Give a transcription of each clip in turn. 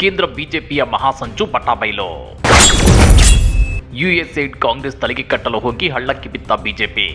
ಕೇಂದ್ರ ಬಿಜೆಪಿಯ ಮಹಾಸಂಚು ಬಟಾಬೈಲು ಯುಎಸ್ ಏಡ್ ಕಾಂಗ್ರೆಸ್ ತಲೆಗೆ ಕಟ್ಟಲು ಹೋಗಿ ಹಳ್ಳಕ್ಕೆ ಬಿತ್ತ ಬಿಜೆಪಿ.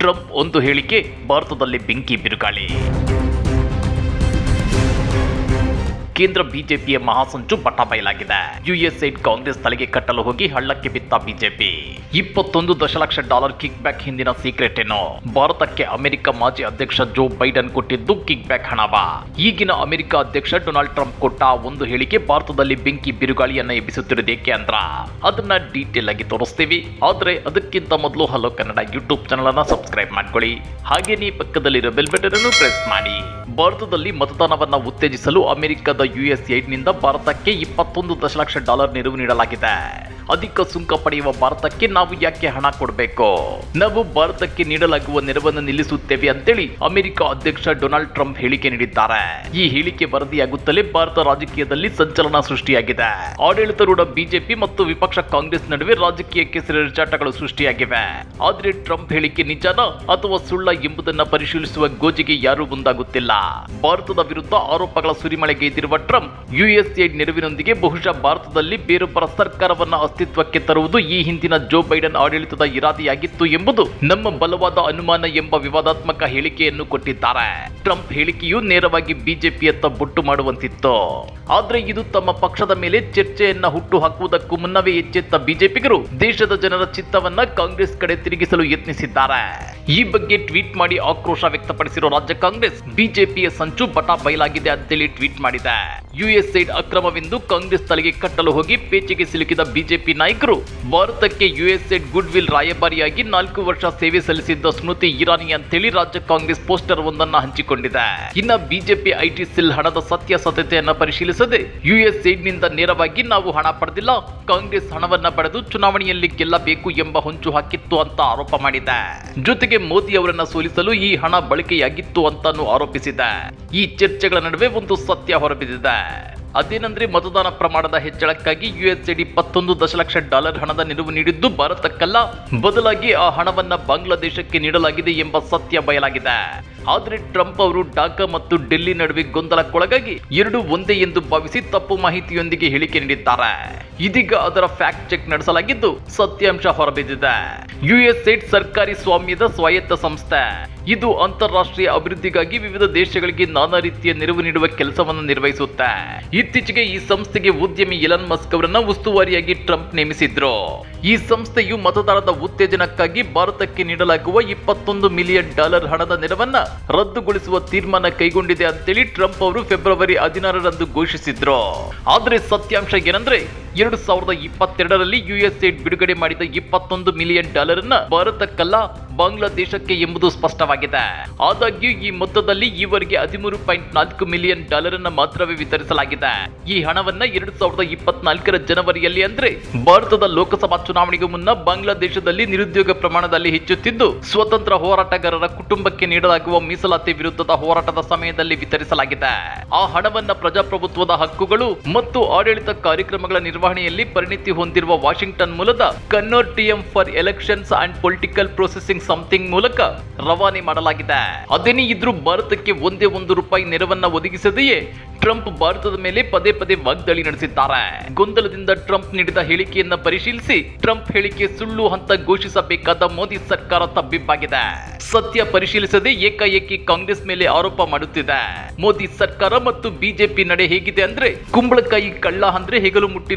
ಟ್ರಂಪ್ ಒಂದು ಹೇಳಿಕೆ, ಭಾರತದಲ್ಲಿ ಬೆಂಕಿ ಬಿರುಗಾಳಿ. ಕೇಂದ್ರ ಬಿಜೆಪಿಯ ಮಹಾಸಂಚು ಬಯಲಾಗಿದೆ. ಯುಎಸ್ ಏಡ್ ಕಾಂಗ್ರೆಸ್ ತಲೆಗೆ ಕಟ್ಟಲು ಹೋಗಿ ಹಳ್ಳಕ್ಕೆ ಬಿತ್ತ ಬಿಜೆಪಿ. ಇಪ್ಪತ್ತೊಂದು ದಶಲಕ್ಷ ಡಾಲರ್ ಕಿಕ್ ಬ್ಯಾಕ್ ಹಿಂದಿನ ಸೀಕ್ರೆಟ್ ಏನು? ಭಾರತಕ್ಕೆ ಅಮೆರಿಕ ಮಾಜಿ ಅಧ್ಯಕ್ಷ ಜೋ ಬೈಡನ್ ಕೊಟ್ಟಿದ್ದು ಕಿಕ್ ಬ್ಯಾಕ್ ಹಣವ. ಈಗಿನ ಅಮೆರಿಕ ಅಧ್ಯಕ್ಷ ಡೊನಾಲ್ಡ್ ಟ್ರಂಪ್ ಕೊಟ್ಟ ಒಂದು ಹೇಳಿಕೆ ಭಾರತದಲ್ಲಿ ಬೆಂಕಿ ಬಿರುಗಾಳಿಯನ್ನ ಎಬ್ಬಿಸುತ್ತಿರುವುದೇಕೆ ಅಂದ್ರ ಅದನ್ನ ಡೀಟೇಲ್ ಆಗಿ ತೋರಿಸ್ತೀವಿ. ಆದ್ರೆ ಅದಕ್ಕಿಂತ ಮೊದಲು ಹಲೋ ಕನ್ನಡ ಯೂಟ್ಯೂಬ್ ಚಾನಲ್ ಅನ್ನ ಸಬ್ಸ್ಕ್ರೈಬ್ ಮಾಡ್ಕೊಳ್ಳಿ. ಹಾಗೇನೇ ಪಕ್ಕದಲ್ಲಿರೋ ಬೆಲ್ ಬಟನ್ ಅನ್ನು ಪ್ರೆಸ್ ಮಾಡಿ. ಭಾರತದಲ್ಲಿ ಮತದಾನವನ್ನ ಉತ್ತೇಜಿಸಲು ಅಮೆರಿಕದ ನಿಂದ ಭಾರತಕ್ಕೆ ಇಪ್ಪತ್ತೊಂದು ದಶಲಕ್ಷ ಡಾಲರ್ ನೆರವು ನೀಡಲಾಗಿದೆ. ಅಧಿಕ ಸುಂಕ ಪಡೆಯುವ ಭಾರತಕ್ಕೆ ನಾವು ಯಾಕೆ ಹಣ ಕೊಡಬೇಕು? ನಾವು ಭಾರತಕ್ಕೆ ನೀಡಲಾಗುವ ನೆರವನ್ನು ನಿಲ್ಲಿಸುತ್ತೇವೆ ಅಂತೇಳಿ ಅಮೆರಿಕ ಅಧ್ಯಕ್ಷ ಡೊನಾಲ್ಡ್ ಟ್ರಂಪ್ ಹೇಳಿಕೆ ನೀಡಿದ್ದಾರೆ. ಈ ಹೇಳಿಕೆ ವರದಿಯಾಗುತ್ತಲೇ ಭಾರತ ರಾಜಕೀಯದಲ್ಲಿ ಸಂಚಲನ ಸೃಷ್ಟಿಯಾಗಿದೆ. ಆಡಳಿತರೂಢ ಬಿಜೆಪಿ ಮತ್ತು ವಿಪಕ್ಷ ಕಾಂಗ್ರೆಸ್ ನಡುವೆ ರಾಜಕೀಯ ಕೆಸರೆರಚಾಟಗಳು ಸೃಷ್ಟಿಯಾಗಿವೆ. ಆದ್ರೆ ಟ್ರಂಪ್ ಹೇಳಿಕೆ ನಿಜಾನ ಅಥವಾ ಸುಳ್ಳ ಎಂಬುದನ್ನ ಪರಿಶೀಲಿಸುವ ಗೋಜಿಗೆ ಯಾರೂ ಮುಂದಾಗುತ್ತಿಲ್ಲ. ಭಾರತದ ವಿರುದ್ಧ ಆರೋಪಗಳ ಸುರಿಮಳೆಗೆ ಎದ್ದಿರುವ ಟ್ರಂಪ್ ಯುಎಸ್ಎ ನೆರವಿನೊಂದಿಗೆ ಬಹುಶಃ ಭಾರತದಲ್ಲಿ ಬೇರೊಬ್ಬರ ಸರ್ಕಾರವನ್ನು ಅಸ್ತಿತ್ವಕ್ಕೆ ತರುವುದು ಈ ಹಿಂದಿನ ಜೋ ಬೈಡನ್ ಆಡಳಿತದ ಇರಾದೆಯಾಗಿತ್ತು ಎಂಬುದು ನಮ್ಮ ಬಲವಾದ ಅನುಮಾನ ಎಂಬ ವಿವಾದಾತ್ಮಕ ಹೇಳಿಕೆಯನ್ನು ಕೊಟ್ಟಿದ್ದಾರೆ. ಟ್ರಂಪ್ ಹೇಳಿಕೆಯು ನೇರವಾಗಿ ಬಿಜೆಪಿಯತ್ತ ಬೊಟ್ಟು ಮಾಡುವಂತಿತ್ತು. ಆದ್ರೆ ಇದು ತಮ್ಮ ಪಕ್ಷದ ಮೇಲೆ ಚರ್ಚೆಯನ್ನ ಹುಟ್ಟು ಹಾಕುವುದಕ್ಕೂ ಮುನ್ನವೇ ಎಚ್ಚೆತ್ತ ಬಿಜೆಪಿಗರು ದೇಶದ ಜನರ ಚಿತ್ತವನ್ನ ಕಾಂಗ್ರೆಸ್ ಕಡೆ ತಿರುಗಿಸಲು ಯತ್ನಿಸಿದ್ದಾರೆ. ಈ ಬಗ್ಗೆ ಟ್ವೀಟ್ ಮಾಡಿ ಆಕ್ರೋಶ ವ್ಯಕ್ತಪಡಿಸಿರುವ ರಾಜ್ಯ ಕಾಂಗ್ರೆಸ್ ಬಿಜೆಪಿಯ ಸಂಚು ಬಟಾ ಬಯಲಾಗಿದೆ ಅಂತೇಳಿ ಟ್ವೀಟ್ ಮಾಡಿದೆ. that. ಯುಎಸ್ ಸೈಡ್ ಅಕ್ರಮವೆಂದು ಕಾಂಗ್ರೆಸ್ ತಲೆಗೆ ಕಟ್ಟಲು ಹೋಗಿ ಪೇಚಿಗೆ ಸಿಲುಕಿದ ಬಿಜೆಪಿ ನಾಯಕರು. ಭಾರತಕ್ಕೆ ಯುಎಸ್ ಸೈಡ್ ಗುಡ್ ವಿಲ್ ರಾಯಭಾರಿಯಾಗಿ ನಾಲ್ಕು ವರ್ಷ ಸೇವೆ ಸಲ್ಲಿಸಿದ್ದ ಸ್ಮೃತಿ ಇರಾನಿ ಅಂತೇಳಿ ರಾಜ್ಯ ಕಾಂಗ್ರೆಸ್ ಪೋಸ್ಟರ್ ಒಂದನ್ನ ಹಂಚಿಕೊಂಡಿದೆ. ಇನ್ನ ಬಿಜೆಪಿ ಐಟಿ ಸೆಲ್ ಹಣದ ಸತ್ಯಾಸತ್ಯತೆಯನ್ನು ಪರಿಶೀಲಿಸದೆ ಯುಎಸ್ನಿಂದ ನೇರವಾಗಿ ನಾವು ಹಣ ಪಡೆದಿಲ್ಲ, ಕಾಂಗ್ರೆಸ್ ಹಣವನ್ನ ಪಡೆದು ಚುನಾವಣೆಯಲ್ಲಿ ಗೆಲ್ಲಬೇಕು ಎಂಬ ಹೊಂಚು ಹಾಕಿತ್ತು ಅಂತ ಆರೋಪ ಮಾಡಿದೆ. ಜೊತೆಗೆ ಮೋದಿ ಅವರನ್ನ ಸೋಲಿಸಲು ಈ ಹಣ ಬಳಕೆಯಾಗಿತ್ತು ಅಂತಾನು ಆರೋಪಿಸಿದೆ. ಈ ಚರ್ಚೆಗಳ ನಡುವೆ ಒಂದು ಸತ್ಯ ಹೊರಬಿದ್ದಿದೆ. ಅದೇನೆಂದ್ರೆ ಮತದಾನ ಪ್ರಮಾಣದ ಹೆಚ್ಚಳಕ್ಕಾಗಿ ಯುಎಸ್ಎಡಿ ಇಪ್ಪತ್ತೊಂದು ದಶಲಕ್ಷ ಡಾಲರ್ ಹಣದ ನೆರವು ನೀಡಿದ್ದು ಭಾರತಕ್ಕಲ್ಲ. ಬದಲಾಗಿ ಆ ಹಣವನ್ನ ಬಾಂಗ್ಲಾದೇಶಕ್ಕೆ ನೀಡಲಾಗಿದೆ ಎಂಬ ಸತ್ಯ ಬಯಲಾಗಿದೆ. ಆದ್ರೆ ಟ್ರಂಪ್ ಅವರು ಢಾಕಾ ಮತ್ತು ಡೆಲ್ಲಿ ನಡುವೆ ಗೊಂದಲಕ್ಕೊಳಗಾಗಿ ಎರಡು ಒಂದೇ ಎಂದು ಭಾವಿಸಿ ತಪ್ಪು ಮಾಹಿತಿಯೊಂದಿಗೆ ಹೇಳಿಕೆ ನೀಡಿದ್ದಾರೆ. ಇದೀಗ ಅದರ ಫ್ಯಾಕ್ಟ್ ಚೆಕ್ ನಡೆಸಲಾಗಿದ್ದು ಸತ್ಯಾಂಶ ಹೊರಬಿದ್ದಿದೆ. ಯುಎಸ್ ಏಡ್ ಸರ್ಕಾರಿ ಸ್ವಾಮ್ಯದ ಸ್ವಾಯತ್ತ ಸಂಸ್ಥೆ. ಇದು ಅಂತಾರಾಷ್ಟ್ರೀಯ ಅಭಿವೃದ್ಧಿಗಾಗಿ ವಿವಿಧ ದೇಶಗಳಿಗೆ ನಾನಾ ರೀತಿಯ ನೆರವು ನೀಡುವ ಕೆಲಸವನ್ನು ನಿರ್ವಹಿಸುತ್ತೆ. ಇತ್ತೀಚೆಗೆ ಈ ಸಂಸ್ಥೆಗೆ ಉದ್ಯಮಿ ಎಲನ್ ಮಸ್ಕ್ ಅವರನ್ನ ಉಸ್ತುವಾರಿಯಾಗಿ ಟ್ರಂಪ್ ನೇಮಿಸಿದ್ರು. ಈ ಸಂಸ್ಥೆಯು ಮತದಾನದ ಉತ್ತೇಜನಕ್ಕಾಗಿ ಭಾರತಕ್ಕೆ ನೀಡಲಾಗುವ ಇಪ್ಪತ್ತೊಂದು ಮಿಲಿಯನ್ ಡಾಲರ್ ಹಣದ ನೆರವನ್ನ ರದ್ದುಗೊಳಿಸುವ ತೀರ್ಮಾನ ಕೈಗೊಂಡಿದೆ ಅಂತೇಳಿ ಟ್ರಂಪ್ ಅವರು ಫೆಬ್ರವರಿ ಹದಿನಾರರಂದು ಘೋಷಿಸಿದ್ರು. ಆದ್ರೆ ಸತ್ಯಾಂಶ ಏನಂದ್ರೆ ಎರಡು ಸಾವಿರದ ಇಪ್ಪತ್ತೆರಡರಲ್ಲಿ ಯುಎಸ್ ಏಡ್ ಬಿಡುಗಡೆ ಮಾಡಿದ ಇಪ್ಪತ್ತೊಂದು ಮಿಲಿಯನ್ ಡಾಲರ್ ಅನ್ನ ಭಾರತಕ್ಕಲ್ಲ ಬಾಂಗ್ಲಾದೇಶಕ್ಕೆ ಎಂಬುದು ಸ್ಪಷ್ಟವಾಗಿದೆ. ಆದಾಗ್ಯೂ ಈ ಮೊತ್ತದಲ್ಲಿ ಈವರೆಗೆ ಹದಿಮೂರು ಪಾಯಿಂಟ್ ನಾಲ್ಕು ಮಿಲಿಯನ್ ಡಾಲರ್ ಅನ್ನ ಮಾತ್ರವೇ ವಿತರಿಸಲಾಗಿದೆ. ಈ ಹಣವನ್ನ ಎರಡು ಸಾವಿರದ ಇಪ್ಪತ್ನಾಲ್ಕರ ಜನವರಿಯಲ್ಲಿ ಅಂದ್ರೆ ಭಾರತದ ಲೋಕಸಭಾ ಚುನಾವಣೆಗೂ ಮುನ್ನ ಬಾಂಗ್ಲಾದೇಶದಲ್ಲಿ ನಿರುದ್ಯೋಗ ಪ್ರಮಾಣದಲ್ಲಿ ಹೆಚ್ಚುತ್ತಿದ್ದು, ಸ್ವತಂತ್ರ ಹೋರಾಟಗಾರರ ಕುಟುಂಬಕ್ಕೆ ನೀಡಲಾಗುವ ಮೀಸಲಾತಿ ವಿರುದ್ಧದ ಹೋರಾಟದ ಸಮಯದಲ್ಲಿ ವಿತರಿಸಲಾಗಿದೆ. ಆ ಹಣವನ್ನ ಪ್ರಜಾಪ್ರಭುತ್ವದ ಹಕ್ಕುಗಳು ಮತ್ತು ಆಡಳಿತ ಕಾರ್ಯಕ್ರಮಗಳ ನಿರ್ವಹಣೆಯಲ್ಲಿ ಪರಿಣಿತಿ ಹೊಂದಿರುವ ವಾಷಿಂಗ್ಟನ್ ಮೂಲದ consortium for elections and political processing something ಮೂಲಕ ರವಾನೆ ಮಾಡಲಾಗಿದೆ. ಅದೇನೇ ಇದ್ರೂ ಭಾರತಕ್ಕೆ ಒಂದೇ ಒಂದು ರೂಪಾಯಿ ನೆರವನ್ನ ಒದಗಿಸದೆಯೇ ಟ್ರಂಪ್ ಭಾರತದ ಮೇಲೆ ಪದೇ ಪದೇ ವಾಗ್ದಾಳಿ ನಡೆಸಿದ್ದಾರೆ. ಗೊಂದಲದಿಂದ ಟ್ರಂಪ್ ನೀಡಿದ ಹೇಳಿಕೆಯನ್ನ ಪರಿಶೀಲಿಸಿ ಟ್ರಂಪ್ ಹೇಳಿಕೆ ಸುಳ್ಳು ಅಂತ ಘೋಷಿಸಬೇಕಾದ ಮೋದಿ ಸರ್ಕಾರ ತಬ್ಬಿಬ್ಬಾಗಿದೆ. ಸತ್ಯ ಪರಿಶೀಲಿಸದೆ ಏಕಾಏಕಿ ಕಾಂಗ್ರೆಸ್ ಮೇಲೆ ಆರೋಪ ಮಾಡುತ್ತಿದೆ. ಮೋದಿ ಸರ್ಕಾರ ಮತ್ತು ಬಿಜೆಪಿ ನಡೆ ಹೇಗಿದೆ ಅಂದ್ರೆ ಕುಂಬಳಕಾಯಿ ಕಳ್ಳ ಅಂದ್ರೆ ಹೆಗಲು ಮುಟ್ಟಿ